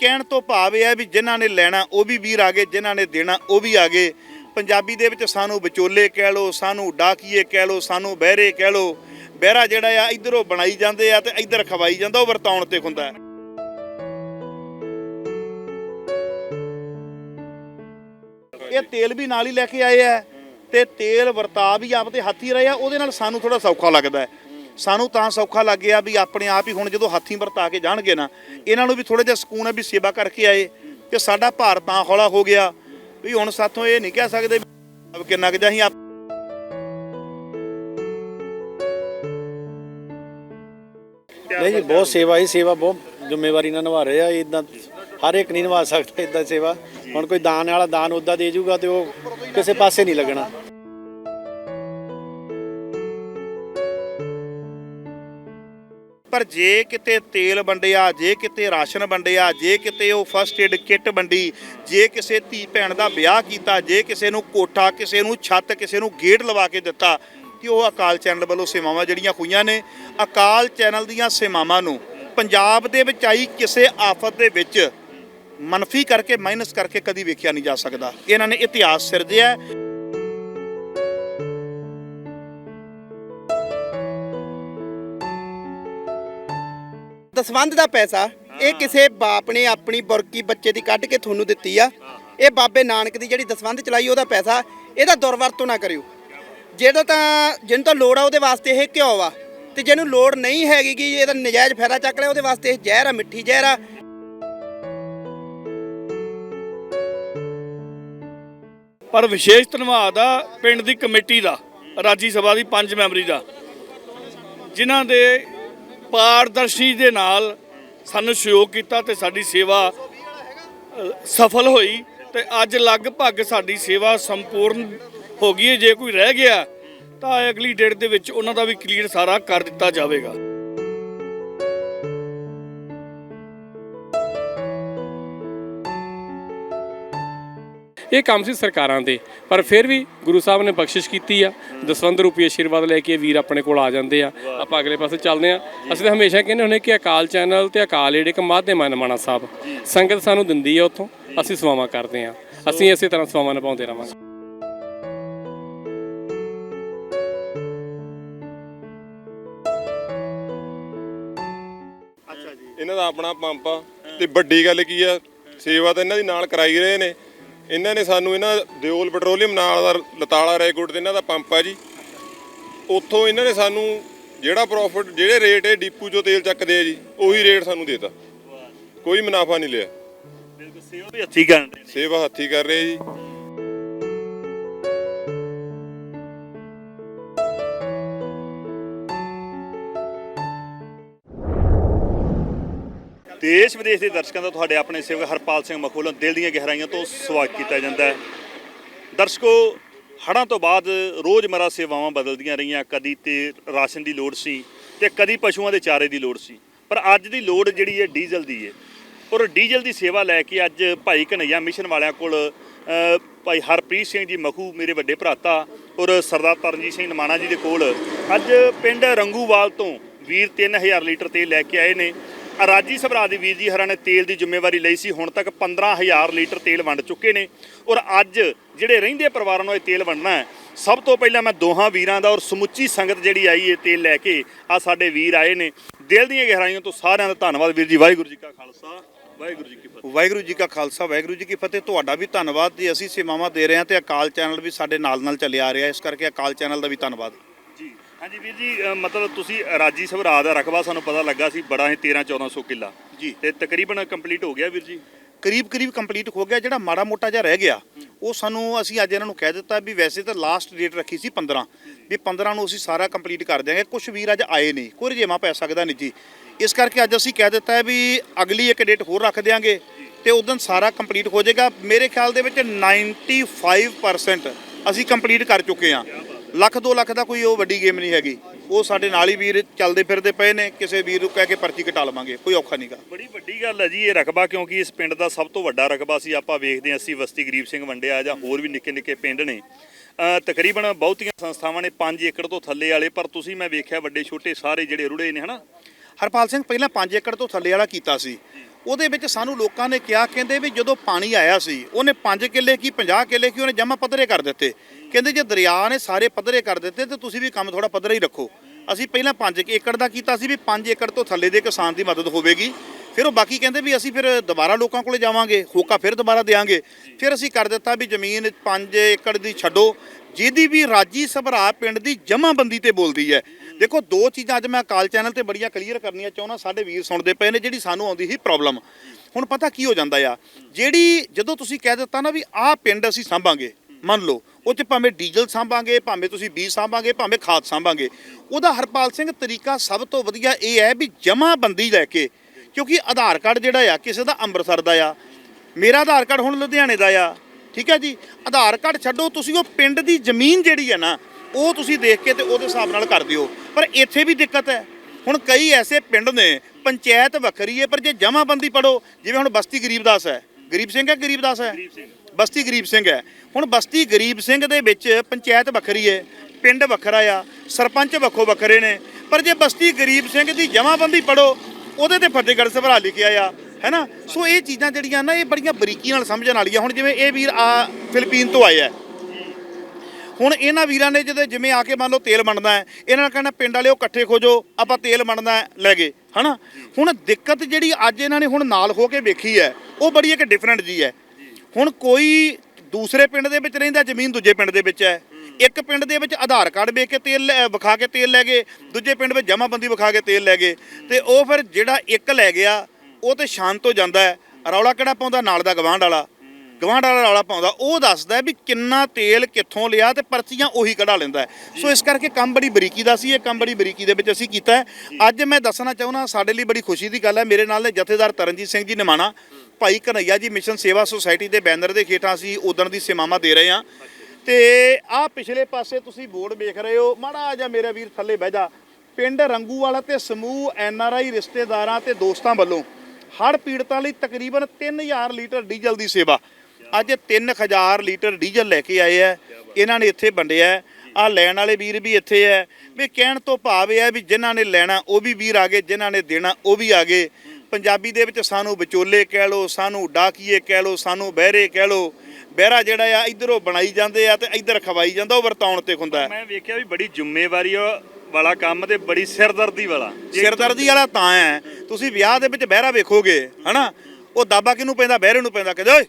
ਕਹਿਣ ਤੋਂ ਭਾਵ ਇਹ ਹੈ ਵੀ ਜਿਨ੍ਹਾਂ ਨੇ ਲੈਣਾ ਉਹ ਵੀ ਵੀਰ ਆ ਗਏ, ਜਿਨ੍ਹਾਂ ਨੇ ਦੇਣਾ ਉਹ ਵੀ ਆ ਗਏ। ਪੰਜਾਬੀ ਦੇ ਵਿੱਚ ਸਾਨੂੰ ਵਿਚੋਲੇ ਕਹਿ ਲਓ, ਸਾਨੂੰ ਡਾਕੀਏ ਕਹਿ ਲਓ, ਸਾਨੂੰ ਬਹਿਰੇ ਕਹਿ ਲਓ। ਬਹਿਰਾ ਜਿਹੜਾ ਆ, ਇਧਰੋਂ ਬਣਾਈ ਜਾਂਦੇ ਆ ਤੇ ਇਧਰ ਖਵਾਈ ਜਾਂਦਾ, ਉਹ ਵਰਤਾਉਣ ਤੇ ਹੁੰਦਾ ਇਹ ਤੇਲ ਵੀ ਨਾਲ ਹੀ ਲੈ ਕੇ ਆਏ ਆ ਤੇ ਤੇਲ ਵਰਤਾ ਵੀ ਆਪ ਤੇ ਹੀ ਰਹੇ ਆ, ਉਹਦੇ ਨਾਲ ਸਾਨੂੰ ਥੋੜਾ ਸੌਖਾ ਲੱਗਦਾ ਹੈ। ਸਾਨੂੰ ਤਾਂ ਸੌਖਾ ਲੱਗ ਗਿਆ ਵੀ ਆਪਣੇ ਆਪ ਹੀ ਹੁਣ ਜਦੋਂ ਹੱਥੀਂ ਵਰਤਾ ਕੇ ਜਾਣਗੇ ਨਾ, ਇਹਨਾਂ ਨੂੰ ਵੀ ਥੋੜਾ ਜਿਹਾ ਸਕੂਨ ਹੈ ਵੀ ਸੇਵਾ ਕਰਕੇ ਆਏ ਕਿ ਸਾਡਾ ਭਾਰ ਤਾਂ ਹੌਲਾ ਹੋ ਗਿਆ। ਵੀ ਹੁਣ ਸਾਥੋਂ ਇਹ ਨਹੀਂ ਕਹਿ ਸਕਦੇ ਕਿੰਨਾ ਕੁ ਜਾਹੀਂ ਨਹੀਂ ਜੀ, ਬਹੁਤ ਸੇਵਾ ਹੀ ਸੇਵਾ, ਬਹੁਤ ਜ਼ਿੰਮੇਵਾਰੀ ਨਾਲ ਨਿਭਾ ਰਹੇ ਆ ਇਦਾਂ ਹਰ ਇੱਕ ਨਹੀਂ ਨਿਭਾ ਸਕਦਾ ਇਦਾਂ ਸੇਵਾ। ਹੁਣ ਕੋਈ ਦਾਨ ਵਾਲਾ ਦਾਨ ਉਦਾਂ ਦੇ ਜੂਗਾ ਤੇ ਉਹ ਕਿਸੇ ਪਾਸੇ ਨਹੀਂ ਲੱਗਣਾ। ਪਰ ਜੇ ਕਿਤੇ ਤੇਲ ਵੰਡਿਆ, ਜੇ ਕਿਤੇ ਰਾਸ਼ਨ ਵੰਡਿਆ, ਜੇ ਕਿਤੇ ਉਹ ਫਸਟ ਏਡ ਕਿੱਟ ਵੰਡੀ, ਜੇ ਕਿਸੇ ਧੀ ਭੈਣ ਦਾ ਵਿਆਹ ਕੀਤਾ, ਜੇ ਕਿਸੇ ਨੂੰ ਕੋਠਾ, ਕਿਸੇ ਨੂੰ ਛੱਤ, ਕਿਸੇ ਨੂੰ ਗੇਟ ਲਵਾ ਕੇ ਦਿੱਤਾ, ਕਿ ਉਹ ਅਕਾਲ ਚੈਨਲ ਵੱਲੋਂ ਸੇਵਾਵਾਂ ਜਿਹੜੀਆਂ ਹੋਈਆਂ ਨੇ, ਅਕਾਲ ਚੈਨਲ ਦੀਆਂ ਸੇਵਾਵਾਂ ਨੂੰ ਪੰਜਾਬ ਦੇ ਵਿੱਚ ਆਈ ਕਿਸੇ ਆਫਤ ਦੇ ਵਿੱਚ ਮਨਫੀ ਕਰਕੇ ਮਾਈਨਸ ਕਰਕੇ ਕਦੀ ਵੇਖਿਆ ਨਹੀਂ ਜਾ ਸਕਦਾ। ਇਹਨਾਂ ਨੇ ਇਤਿਹਾਸ ਸਿਰਜਿਆ। ਦਸਵੰਧ ਦਾ ਪੈਸਾ ਇਹ ਕਿਸੇ ਬਾਪ ਨੇ ਆਪਣੀ ਬੁਰਕੀ ਬੱਚੇ ਦੀ ਕੱਢ ਕੇ ਤੁਹਾਨੂੰ ਦਿੱਤੀ ਆ। ਇਹ ਬਾਬੇ ਨਾਨਕ ਦੀ ਜਿਹੜੀ ਦਸਵੰਧ ਚਲਾਈ ਉਹਦਾ ਪੈਸਾ ਇਹਦਾ ਦੁਰਵਰਤੋਂ ਨਾ ਕਰਿਓ। ਜਿਹੜਾ ਤਾਂ ਜਿਹਨੂੰ ਤਾਂ ਲੋੜ ਆ ਉਹਦੇ ਵਾਸਤੇ ਇਹ ਘਿਓ ਆ। ਤੇ ਜਿਹਨੂੰ ਲੋੜ ਨਹੀਂ ਹੈਗੀ ਕਿ ਇਹਦਾ ਨਜਾਇਜ਼ ਫਾਇਦਾ ਚੱਕ ਲਿਆ ਉਹਦੇ ਵਾਸਤੇ ਇਹ ਜ਼ਹਿਰ ਆ ਮਿੱਠੀ ਜ਼ਹਿਰ ਆ। ਪਰ ਵਿਸ਼ੇਸ਼ ਧੰਨਵਾਦ ਆ ਪਿੰਡ ਦੀ ਕਮੇਟੀ ਦਾ ਰਾਜੀ ਸਭਾ ਦੀ ਪੰਜ ਮੈਂਬਰੀ ਦਾ। ਜਿਨ੍ਹਾਂ ਦੇ ਪਾਰਦਰਸ਼ੀ ਦੇ ਨਾਲ ਸਾਨੂੰ ਸਹਿਯੋਗ ਕੀਤਾ ਤੇ ਸਾਡੀ ਸੇਵਾ ਸਫਲ ਹੋਈ ਤੇ ਅੱਜ ਲਗਭਗ ਸਾਡੀ ਸੇਵਾ ਸੰਪੂਰਨ ਹੋ ਗਈ ਹੈ। ਜੇ ਕੋਈ ਰਹਿ ਗਿਆ ਤਾਂ ਅਗਲੀ ਡੇਟ ਦੇ ਵਿੱਚ ਉਹਨਾਂ ਦਾ ਵੀ ਕਲੀਅਰ ਸਾਰਾ ਕਰ ਦਿੱਤਾ ਜਾਵੇਗਾ। ਇਹ ਕੰਮ ਸੀ ਸਰਕਾਰਾਂ ਦੇ। ਪਰ ਫਿਰ ਵੀ ਗੁਰੂ ਸਾਹਿਬ ਨੇ ਬਖਸ਼ਿਸ਼ ਕੀਤੀ ਆ। ਦਸਵੰਧ ਰੂਪੀ ਆਸ਼ੀਰਵਾਦ ਲੈ ਕੇ ਵੀਰ ਆਪਣੇ ਕੋਲ ਆ ਜਾਂਦੇ ਆ। ਆਪਾਂ ਅਗਲੇ ਪਾਸੇ ਚੱਲਦੇ ਆ। ਅਸੀਂ ਤਾਂ ਹਮੇਸ਼ਾ ਕਹਿੰਦੇ ਹੁੰਦੇ ਕਿ ਅਕਾਲ ਚੈਨਲ ਤੇ ਅਕਾਲ ਜਿਹੜੇ ਇੱਕ ਮਾਧਿਅਮ ਹੈ ਨਮਾਣਾ ਸਾਹਿਬ। ਸੰਗਤ ਸਾਨੂੰ ਦਿੰਦੀ ਆ ਉੱਥੋਂ। ਅਸੀਂ ਸੇਵਾਵਾਂ ਕਰਦੇ ਆ। ਅਸੀਂ ਇਸੇ ਤਰ੍ਹਾਂ ਸੇਵਾਵਾਂ ਨਿਭਾਉਂਦੇ ਰਵਾਂਗੇ ਇਹਨਾਂ ਦਾ ਆਪਣਾ ਪੰਪ ਆ। ਤੇ ਵੱਡੀ ਗੱਲ ਕੀ ਆ, ਸੇਵਾ ਤਾਂ ਇਹਨਾਂ ਦੀ ਨਾਲ ਕਰਾਈ ਰਹੇ ਨੇ। ਇਹਨਾਂ ਨੇ ਸਾਨੂੰ ਇਹਨਾਂ ਦਿਓਲ ਪੈਟਰੋਲੀਅਮ ਨਾਲ ਦਾ ਲਤਾਲਾ ਰੈਕੋਰਡ ਤੇ ਇਹਨਾਂ ਦਾ ਪੰਪ ਆ ਜੀ। ਉੱਥੋਂ ਇਹਨਾਂ ਨੇ ਸਾਨੂੰ ਜਿਹੜਾ ਪ੍ਰੋਫਿਟ ਜਿਹੜੇ ਰੇਟ ਇਹ ਡੀਪੂ ਚੋਂ ਤੇਲ ਚੱਕਦੇ ਆ ਜੀ ਉਹੀ ਰੇਟ ਸਾਨੂੰ ਦੇਤਾ। ਕੋਈ ਮੁਨਾਫਾ ਨਹੀਂ ਲਿਆ। ਬਿਲਕੁਲ ਸੇਵਾ ਵੀ ਹੱਥੀ ਕਰਨ ਦੇ ਸੇਵਾ ਹੱਥੀ ਕਰ ਰਹੇ ਜੀ। ਦੇਸ਼ ਵਿਦੇਸ਼ ਦੇ ਦਰਸ਼ਕਾਂ ਦਾ ਤੁਹਾਡੇ ਆਪਣੇ ਸੇਵਕ ਹਰਪਾਲ ਸਿੰਘ ਮਖੋਲਨ ਦਿਲ ਦੀਆਂ ਗਹਿਰਾਈਆਂ ਤੋਂ ਸਵਾਗਤ ਕੀਤਾ ਜਾਂਦਾ ਹੈ। ਦਰਸ਼ਕੋ, ਹੜ੍ਹਾਂ ਤੋਂ ਬਾਅਦ ਰੋਜ਼ਮਰਾ ਸੇਵਾਵਾਂ ਬਦਲਦੀਆਂ ਰਹੀਆਂ। ਕਦੀ ਤੇ ਰਾਸ਼ਨ ਦੀ ਲੋੜ ਸੀ ਤੇ ਕਦੀ ਪਸ਼ੂਆਂ ਦੇ ਚਾਰੇ ਦੀ ਲੋੜ ਸੀ। ਪਰ ਅੱਜ ਦੀ ਲੋੜ ਜਿਹੜੀ ਹੈ ਡੀਜ਼ਲ ਦੀ ਹੈ। ਔਰ ਡੀਜ਼ਲ ਦੀ ਸੇਵਾ ਲੈ ਕੇ ਅੱਜ ਭਾਈ ਕਨਈਆ ਮਿਸ਼ਨ ਵਾਲਿਆਂ ਕੋਲ ਭਾਈ ਹਰਪ੍ਰੀਤ ਸਿੰਘ ਜੀ ਮਖੂ, ਮੇਰੇ ਵੱਡੇ ਭਰਾਤਾ, ਔਰ ਸਰਦਾਰ ਤਰਨਜੀਤ ਸਿੰਘ ਨਮਾਣਾ ਜੀ ਦੇ ਕੋਲ। ਅੱਜ ਪਿੰਡ ਰੰਗੂਵਾਲ ਤੋਂ ਵੀਰ 3000 ਲੀਟਰ ਤੇਲ ਲੈ ਕੇ ਆਏ ਨੇ। ਅਰਾਜੀ ਸਭਰਾ ਦੇ ਵੀਰ ਜੀ ਹਰਾਂ ਨੇ ਤੇਲ ਦੀ ਜ਼ਿੰਮੇਵਾਰੀ ਲਈ ਸੀ। ਹੁਣ ਤੱਕ 15000 ਲੀਟਰ ਤੇਲ ਵੰਡ ਚੁੱਕੇ ਨੇ ਔਰ ਅੱਜ ਜਿਹੜੇ ਰਹਿੰਦੇ ਪਰਿਵਾਰਾਂ ਨੂੰ ਇਹ ਤੇਲ ਵੰਡਣਾ ਹੈ, ਸਭ ਤੋਂ ਪਹਿਲਾਂ ਮੈਂ ਦੋਹਾਂ ਵੀਰਾਂ ਦਾ ਔਰ ਸਮੁੱਚੀ ਸੰਗਤ ਜਿਹੜੀ ਆਈ ਇਹ ਤੇਲ ਲੈ ਕੇ ਆ ਸਾਡੇ ਵੀਰ ਆਏ ਨੇ। ਦਿਲ ਦੀਆਂ ਗਹਿਰਾਈਆਂ ਤੋਂ ਸਾਰਿਆਂ ਦਾ ਧੰਨਵਾਦ। ਵੀਰ ਜੀ, ਵਾਹਿਗੁਰੂ ਜੀ ਕਾ ਖਾਲਸਾ, ਵਾਹਿਗੁਰੂ ਜੀ ਕੀ ਫਤਿਹ। ਵਾਹਿਗੁਰੂ ਜੀ ਕਾ ਖਾਲਸਾ, ਵਾਹਿਗੁਰੂ ਜੀ ਕੀ ਫਤਿਹ। ਤੁਹਾਡਾ ਵੀ ਧੰਨਵਾਦ ਜੀ ਅਸੀਂ ਸੇਵਾਵਾਂ ਦੇ ਰਹੇ ਹਾਂ ਤੇ ਅਕਾਲ ਚੈਨਲ ਵੀ ਸਾਡੇ ਨਾਲ ਨਾਲ ਚੱਲਿਆ ਆ ਰਿਹਾ ਇਸ ਕਰਕੇ ਅਕਾਲ ਚੈਨਲ ਦਾ ਵੀ ਧੰਨਵਾਦ। ਹਾਂਜੀ ਵੀਰ ਜੀ ਅ, ਮਤਲਬ ਤੁਸੀਂ ਰਾਜੀ ਸਭਰਾ ਦਾ ਰਕਬਾ ਸਾਨੂੰ ਪਤਾ ਲੱਗਾ ਸੀ ਬੜਾ ਹੀ 13 1400 ਕਿੱਲਾ। ਜੀ। ਤੇ ਤਕਰੀਬਨ ਕੰਪਲੀਟ ਹੋ ਗਿਆ ਵੀਰ ਜੀ? ਕਰੀਬ ਕਰੀਬ ਕੰਪਲੀਟ ਹੋ ਗਿਆ ਜਿਹੜਾ ਮਾੜਾ ਮੋਟਾ ਜਿਹਾ ਰਹਿ ਗਿਆ। ਉਹ ਸਾਨੂੰ ਅਸੀਂ ਅੱਜ ਇਹਨਾਂ ਨੂੰ ਕਹਿ ਦਿੱਤਾ ਵੀ ਵੈਸੇ ਤਾਂ ਲਾਸਟ ਡੇਟ ਰੱਖੀ ਸੀ 15 ਵੀ 15 ਨੂੰ ਅਸੀਂ ਸਾਰਾ ਕੰਪਲੀਟ ਕਰ ਦਿਆਂਗੇ। ਕੁਝ ਵੀਰ ਅੱਜ ਆਏ ਨਹੀਂ ਕੋਈ ਰਜੇਮਾ ਪੈ ਸਕਦਾ ਨਹੀਂ ਜੀ। ਇਸ ਕਰਕੇ ਅੱਜ ਅਸੀਂ ਕਹਿ ਦਿੱਤਾ ਹੈ ਵੀ ਅਗਲੀ ਇੱਕ ਡੇਟ ਹੋਰ ਰੱਖ ਦਿਆਂਗੇ ਤੇ ਉਦੋਂ ਸਾਰਾ ਕੰਪਲੀਟ ਹੋ ਜਾਏਗਾ। ਮੇਰੇ ਖਿਆਲ ਦੇ ਵਿੱਚ 95% ਅਸੀਂ ਕੰਪਲੀਟ ਕਰ ਚੁੱਕੇ ਹਾਂ। ਲੱਖ 2 ਲੱਖ ਦਾ ਕੋਈ ਉਹ ਵੱਡੀ ਗੇਮ ਨਹੀਂ ਹੈਗੀ। ਉਹ ਸਾਡੇ ਨਾਲ ਹੀ ਵੀਰ ਚੱਲਦੇ ਫਿਰਦੇ ਪਏ ਨੇ ਕਿਸੇ ਵੀਰ ਨੂੰ ਕਹਿ ਕੇ ਪਰਚੀ ਕਟਾ ਲਵਾਂਗੇ ਕੋਈ ਔਖਾ ਨਹੀਂਗਾ ਬੜੀ ਵੱਡੀ ਗੱਲ ਹੈ ਜੀ ਇਹ ਰਕਬਾ ਕਿਉਂਕਿ ਇਸ ਪਿੰਡ ਦਾ ਸਭ ਤੋਂ ਵੱਡਾ ਰਕਬਾ ਸੀ ਆਪਾਂ ਵੇਖਦੇ ਹਾਂ ਅਸੀਂ ਵਸਤੀ ਗਰੀਬ ਸਿੰਘ ਵੰਡਿਆ ਜਾਂ ਹੋਰ ਵੀ ਨਿੱਕੇ ਨਿੱਕੇ ਪਿੰਡ ਨੇ। ਤਕਰੀਬਨ ਬਹੁਤੀਆਂ ਸੰਸਥਾਵਾਂ ਨੇ 5 ਏਕੜ ਤੋਂ ਥੱਲੇ ਵਾਲੇ ਪਰ ਤੁਸੀਂ ਮੈਂ ਵੇਖਿਆ ਵੱਡੇ ਛੋਟੇ ਸਾਰੇ ਜਿਹੜੇ ਰੁੜੇ ਨੇ ਹਨਾ? ਹਰਪਾਲ ਸਿੰਘ ਪਹਿਲਾਂ 5 ਏਕੜ ਤੋਂ ਥੱਲੇ ਵਾਲਾ ਕੀਤਾ ਸੀ। ਉਹਦੇ ਵਿੱਚ ਸਾਨੂੰ ਲੋਕਾਂ ਨੇ ਕਿਹਾ, ਕਹਿੰਦੇ ਵੀ ਜਦੋਂ ਪਾਣੀ ਆਇਆ ਸੀ, ਉਹਨੇ 5 ਕਿੱਲੇ ਕੀ 50 ਕਿੱਲੇ ਕੀ ਉਹਨੇ ਜਮਾ ਪੱਧਰੇ ਕਰ ਦਿੱਤੇ। ਕਹਿੰਦੇ ਜੇ ਦਰਿਆ ਨੇ ਸਾਰੇ ਪੱਧਰੇ ਕਰ ਦਿੱਤੇ, ਤੇ ਤੁਸੀਂ ਵੀ ਕੰਮ ਥੋੜਾ ਪੱਧਰਾ ਹੀ ਰੱਖੋ। ਅਸੀਂ ਪਹਿਲਾਂ 5 ਏਕੜ ਦਾ ਕੀਤਾ ਸੀ ਵੀ 5 ਏਕੜ ਤੋਂ ਥੱਲੇ ਦੇ ਕਿਸਾਨ ਦੀ ਮਦਦ ਹੋਵੇਗੀ। ਫਿਰ ਉਹ ਬਾਕੀ ਕਹਿੰਦੇ ਵੀ ਅਸੀਂ ਫਿਰ ਦੁਬਾਰਾ ਲੋਕਾਂ ਕੋਲੇ ਜਾਵਾਂਗੇ, ਹੋਕਾ ਫਿਰ ਦੁਬਾਰਾ ਦੇਵਾਂਗੇ ਫਿਰ ਅਸੀਂ ਕਰ ਦਿੱਤਾ ਵੀ ਜ਼ਮੀਨ 5 ਏਕੜ ਦੀ ਛੱਡੋ। ਜਿਹਦੀ ਵੀ ਰਾਜੀ ਸਭਰਾ ਪਿੰਡ ਦੀ ਜਮਾਬੰਦੀ ਤੇ ਬੋਲਦੀ ਹੈ ਦੇਖੋ, ਦੋ ਚੀਜ਼ਾਂ ਅੱਜ ਮੈਂ ਅਕਾਲ ਚੈਨਲ ਤੇ ਬੜੀਆਂ ਕਲੀਅਰ ਕਰਨੀਆਂ ਚਾਹੁੰਦਾ, ਸਾਡੇ ਵੀਰ ਸੁਣਦੇ ਪਏ ਨੇ ਜਿਹੜੀ ਸਾਨੂੰ ਆਉਂਦੀ ਸੀ ਪ੍ਰੋਬਲਮ ਹੁਣ ਪਤਾ ਕੀ ਹੋ ਜਾਂਦਾ ਆ? ਜਿਹੜੀ ਜਦੋਂ ਤੁਸੀਂ ਕਹਿ ਦਿੱਤਾ ਨਾ ਵੀ ਆਹ ਪਿੰਡ ਅਸੀਂ ਸਾਂਭਾਂਗੇ, ਮੰਨ ਲਓ, ਉਹ ਚ ਭਾਵੇਂ ਡੀਜ਼ਲ ਸਾਂਭਾਂਗੇ, ਭਾਵੇਂ ਤੁਸੀਂ ਬੀਜ ਸਾਂਭਾਂਗੇ, ਭਾਵੇਂ ਖਾਦ ਸਾਂਭਾਂਗੇ, ਉਹਦਾ ਹਰਪਾਲ ਸਿੰਘ ਤਰੀਕਾ ਸਭ ਤੋਂ ਵਧੀਆ ਇਹ ਹੈ ਵੀ ਜਮਾਬੰਦੀ ਲੈ ਕੇ, ਕਿਉਂਕਿ ਆਧਾਰ ਕਾਰਡ ਜਿਹੜਾ ਆ, ਕਿਸੇ ਦਾ ਅੰਮ੍ਰਿਤਸਰ ਦਾ ਆ, ਮੇਰਾ ਆਧਾਰ ਕਾਰਡ ਹੁਣ ਲੁਧਿਆਣੇ ਦਾ ਆ, ਠੀਕ ਹੈ ਜੀ? ਆਧਾਰ ਕਾਰਡ ਛੱਡੋ, ਤੁਸੀਂ ਉਹ ਪਿੰਡ ਦੀ ਜ਼ਮੀਨ ਜਿਹੜੀ ਹੈ ਨਾ ਉਹ ਤੁਸੀਂ ਦੇਖ ਕੇ ਤੇ ਉਹਦੇ ਹਿਸਾਬ ਨਾਲ ਕਰ ਦਿਓ। ਪਰ ਇੱਥੇ ਵੀ ਦਿੱਕਤ ਹੈ। ਹੁਣ ਕਈ ਐਸੇ ਪਿੰਡ ਨੇ ਪੰਚਾਇਤ ਵੱਖਰੀ ਹੈ ਪਰ ਜੇ ਜਮਾਬੰਦੀ ਪੜੋ ਜਿਵੇਂ ਹੁਣ ਬਸਤੀ ਗਰੀਬਦਾਸ ਹੈ। ਗਰੀਬ ਸਿੰਘ ਹੈ ਗਰੀਬਦਾਸ ਹੈ? ਬਸਤੀ ਗਰੀਬ ਸਿੰਘ ਹੈ। ਹੁਣ ਬਸਤੀ ਗਰੀਬ ਸਿੰਘ ਦੇ ਵਿੱਚ ਪੰਚਾਇਤ ਵੱਖਰੀ ਹੈ ਪਿੰਡ ਵੱਖਰਾ ਆ ਸਰਪੰਚ ਵੱਖੋ ਵੱਖਰੇ ਨੇ। ਪਰ ਜੇ ਬਸਤੀ ਗਰੀਬ ਸਿੰਘ ਦੀ ਜਮਾਬੰਦੀ ਪੜੋ ਉਹਦੇ ਤੇ ਫਤਿਹਗੜ੍ਹ ਸਭਰਾ ਲਿਖਿਆ ਆ ਹੈਨਾ? ਸੋ ਇਹ ਚੀਜ਼ਾਂ ਜਿਹੜੀਆਂ ਨਾ ਇਹ ਬੜੀਆਂ ਬਰੀਕੀ ਨਾਲ ਸਮਝਣ ਵਾਲੀਆਂ। ਹੁਣ ਜਿਵੇਂ ਇਹ ਵੀਰ ਆ ਫਿਲੀਪੀਨ ਤੋਂ ਆਏ ਆ। ਹੁਣ ਇਹਨਾਂ ਵੀਰਾਂ ਨੇ ਜਦੋਂ ਜਿਵੇਂ ਆ ਕੇ ਮੰਨ ਲਓ ਤੇਲ ਵੰਡਦਾ ਹੈ, ਇਹਨਾਂ ਨੇ ਕਹਿਣਾ ਪਿੰਡ ਵਾਲਿਓ ਇਕੱਠੇ ਖੋਜੋ ਆਪਾਂ ਤੇਲ ਵੰਡਦਾ ਲੈ ਗਏ, ਹਨਾ? ਹੁਣ ਦਿੱਕਤ ਜਿਹੜੀ ਅੱਜ ਇਹਨਾਂ ਨੇ ਹੁਣ ਨਾਲ ਹੋ ਕੇ ਵੇਖੀ ਹੈ, ਉਹ ਬੜੀ ਇੱਕ ਡਿਫਰੈਂਟ ਜੀ ਹੈ। ਹੁਣ ਕੋਈ ਦੂਸਰੇ ਪਿੰਡ ਦੇ ਵਿੱਚ ਰਹਿੰਦਾ, ਜ਼ਮੀਨ ਦੂਜੇ ਪਿੰਡ ਦੇ ਵਿੱਚ ਹੈ। ਇੱਕ ਪਿੰਡ ਦੇ ਵਿੱਚ ਆਧਾਰ ਕਾਰਡ ਵੇਖ ਕੇ ਤੇਲ ਲੈ- ਵਿਖਾ ਕੇ ਤੇਲ ਲੈ ਗਏ, ਦੂਜੇ ਪਿੰਡ ਵਿੱਚ ਜਮਾਬੰਦੀ ਵਿਖਾ ਕੇ ਤੇਲ ਲੈ ਗਏ, ਤੇ ਉਹ ਫਿਰ ਜਿਹੜਾ ਇੱਕ ਲੈ ਗਿਆ, ਉਹ ਤੇ ਸ਼ਾਂਤ ਹੋ ਜਾਂਦਾ ਹੈ। ਰੌਲਾ ਕਿਹੜਾ ਪਾਉਂਦਾ? ਨਾਲ ਦਾ ਗਵਾਂਢ ਵਾਲਾ। ਗਵਾਂਢ ਵਾਲਾ ਰੌਲਾ ਪਾਉਂਦਾ ਉਹ ਦੱਸਦਾ ਵੀ ਕਿੰਨਾ ਤੇਲ ਕਿੱਥੋਂ ਲਿਆ ਤੇ ਪਰਚੀਆਂ ਉਹੀ ਕਢਾ ਲੈਂਦਾ। ਸੋ ਇਸ ਕਰਕੇ ਕੰਮ ਬੜੀ ਬਰੀਕੀ ਦਾ ਸੀ ਇਹ ਕੰਮ ਬੜੀ ਬਰੀਕੀ ਦੇ ਵਿੱਚ ਅਸੀਂ ਕੀਤਾ। ਅੱਜ ਮੈਂ ਦੱਸਣਾ ਚਾਹੁੰਦਾ ਸਾਡੇ ਲਈ ਬੜੀ ਖੁਸ਼ੀ ਦੀ ਗੱਲ ਹੈ ਮੇਰੇ ਨਾਲ ਨੇ ਜਥੇਦਾਰ ਤਰਨਜੀਤ ਸਿੰਘ ਜੀ ਨਿਮਾਣਾ ਭਾਈ ਕਨਈਆ ਜੀ ਮਿਸ਼ਨ ਸੇਵਾ ਸੁਸਾਇਟੀ ਦੇ ਬੈਨਰ ਦੇ ਹੇਠਾਂ ਅਸੀਂ ਉਦਣ ਦੀ ਸੇਵਾਵਾਂ ਦੇ ਰਹੇ ਹਾਂ। ਤੇ ਆਹ ਪਿਛਲੇ ਪਾਸੇ ਤੁਸੀਂ ਬੋਰਡ ਵੇਖ ਰਹੇ ਹੋ ਮਾੜਾ ਜਿਹਾ ਮੇਰੇ ਵੀਰ ਥੱਲੇ ਬਹਿ ਜਾ। ਪਿੰਡ ਰੰਗੂ ਵਾਲਾ ਤੇ ਸਮੂਹ ਐਨ ਆਰ ਆਈ ਰਿਸ਼ਤੇਦਾਰਾਂ ਤੇ ਦੋਸਤਾਂ ਵੱਲੋਂ ਹੜ੍ਹ ਪੀੜਤਾਂ ਲਈ ਤਕਰੀਬਨ 3000 ਲੀਟਰ ਡੀਜ਼ਲ ਦੀ ਸੇਵਾ। ਅੱਜ 3000 ਲੀਟਰ ਡੀਜ਼ਲ ਲੈ ਕੇ ਆਏ ਆ। ਇਹਨਾਂ ਨੇ ਇੱਥੇ ਵੰਡਿਆ। ਆ ਲੈਣ ਵਾਲੇ ਵੀਰ ਵੀ ਇੱਥੇ ਐ ਵੀ ਕਹਿਣ ਤੋਂ ਭਾਵ ਇਹ ਹੈ ਵੀ ਜਿਨ੍ਹਾਂ ਨੇ ਲੈਣਾ ਉਹ ਵੀ ਵੀਰ ਆ ਗਏ ਜਿਨ੍ਹਾਂ ਨੇ ਦੇਣਾ ਉਹ ਵੀ ਆ ਗਏ। ਪੰਜਾਬੀ ਦੇ ਵਿੱਚ ਸਾਨੂੰ ਵਿਚੋਲੇ ਕਹਿ ਲੋ ਸਾਨੂੰ ਡਾਕੀਏ ਕਹਿ ਲੋ ਸਾਨੂੰ ਬਹਿਰੇ ਕਹਿ ਲੋ ਬਹਿਰਾ ਜਿਹੜਾ ਆ ਇਧਰੋਂ ਬਣਾਈ ਜਾਂਦੇ ਆ ਤੇ ਇਧਰ ਖਵਾਈ ਜਾਂਦਾ ਉਹ ਵਰਤਾਉਣ ਤੇ ਹੁੰਦਾ। ਮੈਂ ਵੇਖਿਆ ਵੀ ਬੜੀ ਜ਼ਿੰਮੇਵਾਰੀ ਵਾਲਾ ਕੰਮ ਤੇ ਬੜੀ ਸਿਰਦਰਦੀ ਵਾਲਾ। ਸਿਰਦਰਦੀ ਵਾਲਾ ਤਾਂ ਹੈ। ਤੁਸੀਂ ਵਿਆਹ ਦੇ ਵਿੱਚ ਬਹਿਰਾ ਵੇਖੋਗੇ ਹਨਾ? ਉਹ ਦਾਬਾ ਕਿਹਨੂੰ ਪੈਂਦਾ? ਬਹਿਰੇ ਨੂੰ ਪੈਂਦਾ। ਕਹਿੰਦੇ ਓਏ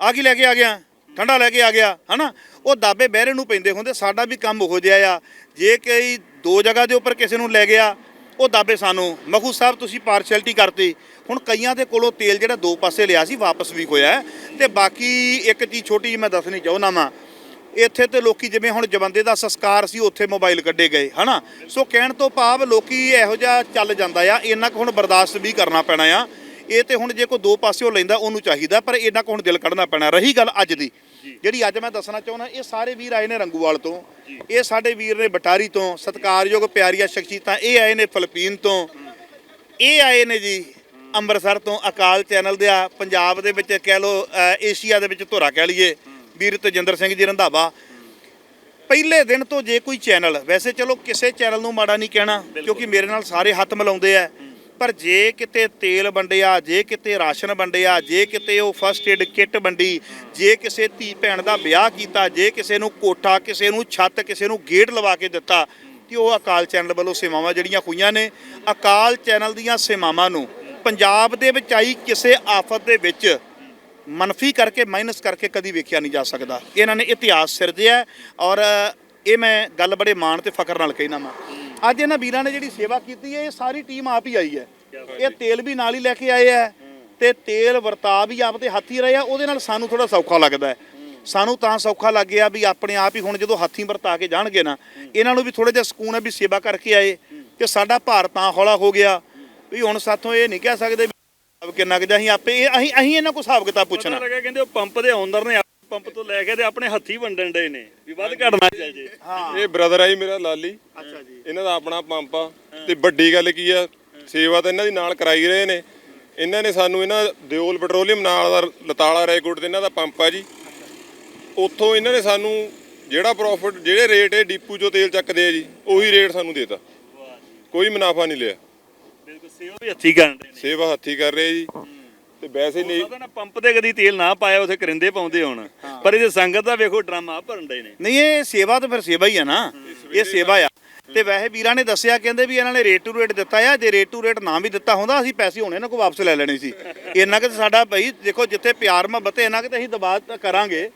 ਆ ਕੀ ਲੈ ਕੇ ਆ ਗਿਆ? ਠੰਡਾ ਲੈ ਕੇ ਆ ਗਿਆ, ਹਨਾ? ਉਹ ਦਾਬੇ ਬਹਿਰੇ ਨੂੰ ਪੈਂਦੇ ਹੁੰਦੇ, ਸਾਡਾ ਵੀ ਕੰਮ ਉਹੋ ਜਿਹਾ ਆ। ਜੇ ਕੋਈ ਦੋ ਜਗ੍ਹਾ ਦੇ ਉੱਪਰ ਕਿਸੇ ਨੂੰ ਲੈ ਗਿਆ, ਉਹ ਦਾਬੇ ਸਾਨੂੰ। ਮਖੂ ਸਾਹਿਬ, ਤੁਸੀਂ ਪਾਰਸ਼ੈਲਿਟੀ ਕਰਤੀ। ਹੁਣ ਕਈਆਂ ਦੇ ਕੋਲੋਂ ਤੇਲ ਜਿਹੜਾ ਦੋ ਪਾਸੇ ਲਿਆ ਸੀ, ਵਾਪਸ ਵੀ ਹੋਇਆ ਹੈ। ਤੇ ਬਾਕੀ ਇੱਕ ਚੀਜ਼ ਛੋਟੀ ਜਿਹੀ ਮੈਂ ਦੱਸਣੀ ਚਾਹੁੰਦਾ ਵਾਂ। ਇੱਥੇ ਤੇ ਲੋਕੀ ਜਿਵੇਂ ਹੁਣ ਜਵੰਦੇ ਦਾ ਸੰਸਕਾਰ ਸੀ, ਉੱਥੇ ਮੋਬਾਈਲ ਕੱਢੇ ਗਏ, ਹਨਾ? ਸੋ ਕਹਿਣ ਤੋਂ ਭਾਵ ਲੋਕੀ ਇਹੋ ਜਿਹਾ ਚੱਲ ਜਾਂਦਾ ਆ, ਇੰਨਾ ਕੁ ਹੁਣ ਬਰਦਾਸ਼ਤ ਵੀ ਕਰਨਾ ਪੈਣਾ ਆ। ਇਹ ਤੇ ਹੁਣ ਜੇ ਕੋਈ ਦੋ ਪਾਸਿਓਂ ਲੈਂਦਾ ਉਹਨੂੰ ਚਾਹੀਦਾ ਪਰ ਇੰਨਾ ਕੁ ਹੁਣ ਦਿਲ ਕੱਢਣਾ ਪੈਣਾ। ਰਹੀ ਗੱਲ ਅੱਜ ਦੀ। ਜਿਹੜੀ ਅੱਜ ਮੈਂ ਦੱਸਣਾ ਚਾਹੁੰਦਾ ਇਹ ਸਾਰੇ ਵੀਰ ਆਏ ਨੇ ਰੰਗੂਵਾਲ ਤੋਂ। ਇਹ ਸਾਡੇ ਵੀਰ ਨੇ ਬਟਾਰੀ ਤੋਂ। ਸਤਿਕਾਰਯੋਗ ਪਿਆਰੀਆਂ ਸ਼ਖਸੀਅਤਾਂ ਇਹ ਆਏ ਨੇ ਫਿਲੀਪੀਨ ਤੋਂ। ਇਹ ਆਏ ਨੇ ਜੀ ਅੰਮ੍ਰਿਤਸਰ ਤੋਂ ਅਕਾਲ ਚੈਨਲ ਦੇ ਆ ਪੰਜਾਬ ਦੇ ਵਿੱਚ ਕਹਿ ਲੋ ਏਸ਼ੀਆ ਦੇ ਵਿੱਚ ਧੁਰਾ ਕਹਿ ਲਈਏ। ਵੀਰ ਤਜਿੰਦਰ ਸਿੰਘ ਜੀ ਰੰਧਾਵਾ। ਪਹਿਲੇ ਦਿਨ ਤੋਂ ਜੇ ਕੋਈ ਚੈਨਲ ਵੈਸੇ ਚਲੋ ਕਿਸੇ ਚੈਨਲ ਨੂੰ ਮਾੜਾ ਨਹੀਂ ਕਹਿਣਾ ਕਿਉਂਕਿ ਮੇਰੇ ਨਾਲ ਸਾਰੇ ਹੱਥ ਮਿਲਾਉਂਦੇ ਆ। ਪਰ ਜੇ ਕਿਤੇ ਤੇਲ ਵੰਡਿਆ, ਜੇ ਕਿਤੇ ਰਾਸ਼ਨ ਵੰਡਿਆ, ਜੇ ਕਿਤੇ ਉਹ ਫਸਟ ਏਡ ਕਿੱਟ ਵੰਡੀ, ਜੇ ਕਿਸੇ ਧੀ ਭੈਣ ਦਾ ਵਿਆਹ ਕੀਤਾ, ਜੇ ਕਿਸੇ ਨੂੰ ਕੋਠਾ, ਕਿਸੇ ਨੂੰ ਛੱਤ, ਕਿਸੇ ਨੂੰ ਗੇਟ ਲਵਾ ਕੇ ਦਿੱਤਾ ਕਿ ਉਹ ਅਕਾਲ ਚੈਨਲ ਵੱਲੋਂ ਸੇਵਾਵਾਂ ਜਿਹੜੀਆਂ ਹੋਈਆਂ ਨੇ, ਅਕਾਲ ਚੈਨਲ ਦੀਆਂ ਸੇਵਾਵਾਂ ਨੂੰ ਪੰਜਾਬ ਦੇ ਵਿੱਚ ਆਈ ਕਿਸੇ ਆਫਤ ਦੇ ਵਿੱਚ ਮਨਫੀ ਕਰਕੇ ਮਾਈਨਸ ਕਰਕੇ ਕਦੀ ਵੇਖਿਆ ਨਹੀਂ ਜਾ ਸਕਦਾ। ਇਹਨਾਂ ਨੇ ਇਤਿਹਾਸ ਸਿਰਜਿਆ ਔਰ ਇਹ ਮੈਂ ਗੱਲ ਬੜੇ ਮਾਣ ਤੇ ਫਖਰ ਨਾਲ ਕਹਿਣਾ ਮੈਂ ਅੱਜ ਇਹਨਾਂ ਵੀਰਾਂ ਨੇ ਜਿਹੜੀ ਸੇਵਾ ਕੀਤੀ ਹੈ, ਇਹ ਸਾਰੀ ਟੀਮ ਆਪ ਹੀ ਆਈ ਹੈ। ਇਹ ਤੇਲ ਵੀ ਨਾਲ ਹੀ ਲੈ ਕੇ ਆਏ ਹੈ ਤੇ ਤੇਲ ਵਰਤਾ ਵੀ ਆਪ ਤੇ ਹੱਥੀ ਰਹੇ ਆ, ਉਹਦੇ ਨਾਲ ਸਾਨੂੰ ਥੋੜਾ ਸੌਖਾ ਲੱਗਦਾ ਹੈ। ਸਾਨੂੰ ਤਾਂ ਸੌਖਾ ਲੱਗ ਗਿਆ ਵੀ ਆਪਣੇ ਆਪ ਹੀ ਹੁਣ ਜਦੋਂ ਹੱਥੀਂ ਵਰਤਾ ਕੇ ਜਾਣਗੇ ਨਾ, ਇਹਨਾਂ ਨੂੰ ਵੀ ਥੋੜਾ ਜਿਹਾ ਸਕੂਨ ਹੈ ਵੀ ਸੇਵਾ ਕਰਕੇ ਆਏ ਕਿ ਸਾਡਾ ਭਾਰ ਤਾਂ ਹੌਲਾ ਹੋ ਗਿਆ। ਵੀ ਹੁਣ ਸਾਥੋਂ ਇਹ ਨਹੀਂ ਕਹਿ ਸਕਦੇ ਵੀ ਕਿੰਨਾ ਕੁ ਜਾਂ ਅਸੀਂ ਆਪੇ, ਇਹ ਅਸੀਂ ਅਸੀਂ ਇਹਨਾਂ ਕੋਲ ਹਿਸਾਬ ਕਿਤਾਬ ਪੁੱਛਣਾ। ਲੱਗਾ ਕਹਿੰਦੇ ਉਹ ਪੰਪ ਦੇ ਓਨਰ ਨੇ ਪੰਪ ਤੋਂ ਲੈ ਕੇ ਤੇ ਆਪਣੇ ਹੱਥੀ ਵੰਡਣ ਦੇ ਨੇ ਵੀ ਵੱਧ ਘਟਣਾ ਜੇ। ਇਹ ਬ੍ਰਦਰ ਆ ਜੀ ਮੇਰਾ ਲਾਲੀ। ਅੱਛਾ ਜੀ। ਇਹਨਾਂ ਦਾ ਆਪਣਾ ਪੰਪ ਆ ਤੇ ਵੱਡੀ ਗੱਲ ਕੀ ਆ ਸੇਵਾ ਤਾਂ ਇਹਨਾਂ ਦੀ ਨਾਲ ਕਰਾਈ ਰਹੇ ਨੇ। ਇਹਨਾਂ ਨੇ ਸਾਨੂੰ ਇਹਨਾਂ ਦਿਓਲ ਪੈਟਰੋਲੀਅਮ ਨਾਲ ਦਾ ਲਤਾਲਾ ਰੈਕੋਰਡ ਤੇ ਇਹਨਾਂ ਦਾ ਪੰਪ ਆ ਜੀ। ਉੱਥੋਂ ਇਹਨਾਂ ਨੇ ਸਾਨੂੰ ਜਿਹੜਾ ਪ੍ਰੋਫਿਟ ਜਿਹੜੇ ਰੇਟ ਇਹ ਡੀਪੂ ਚੋਂ ਤੇਲ ਚੱਕਦੇ ਆ ਜੀ ਉਹੀ ਰੇਟ ਸਾਨੂੰ ਦੇਤਾ। ਕੋਈ ਮੁਨਾਫਾ ਨਹੀਂ ਲਿਆ। ਬਿਲਕੁਲ ਸੇਵਾ ਵੀ ਹੱਥੀ ਕਰਨ ਦੇ ਨੇ। ਸੇਵਾ ਹੱਥੀ ਕਰ ਰਹੇ ਜੀ। ਤੇ ਵੈਸੇ ਨਹੀਂ। ਪਤਾ ਨਾ ਪੰਪ ਤੇ ਕਦੀ ਤੇਲ ਨਾ ਪਾਇਆ ਉਥੇ ਕਰਿੰਦੇ ਪਾਉਂਦੇ ਹੁਣ। ਪਰ ਇਹਦੇ ਸੰਗਤ ਦਾ ਵੇਖੋ ਡਰਾਮਾ ਭਰਨ ਦੇ ਨੇ। ਨਹੀਂ ਇਹ ਸੇਵਾ ਤਾਂ ਫਿਰ ਸੇਵਾ ਹੀ ਆ ਨਾ। ਇਹ ਸੇਵਾ ਆ। ਤੇ ਵੈਸੇ ਵੀਰਾਂ ਨੇ ਦੱਸਿਆ ਕਹਿੰਦੇ ਵੀ ਇਹਨਾਂ ਨੇ ਰੇਟ ਟੂ ਰੇਟ ਦਿੱਤਾ ਆ। ਜੇ ਰੇਟ ਟੂ ਰੇਟ ਨਾ ਵੀ ਦਿੱਤਾ ਹੁੰਦਾ ਅਸੀਂ ਪੈਸੇ ਹੁਣੇ ਇਹਨਾਂ ਕੋਲ ਵਾਪਸ ਲੈ ਲੈਣੇ ਸੀ। ਇੰਨਾ ਕਿ ਸਾਡਾ ਭਾਈ ਦੇਖੋ ਜਿੱਥੇ ਪਿਆਰ ਮੁਹੱਬਤ ਇੰਨਾ ਕਿ ਤੇ ਅਸੀਂ ਦਬਾਅ ਕਰਾਂਗੇ।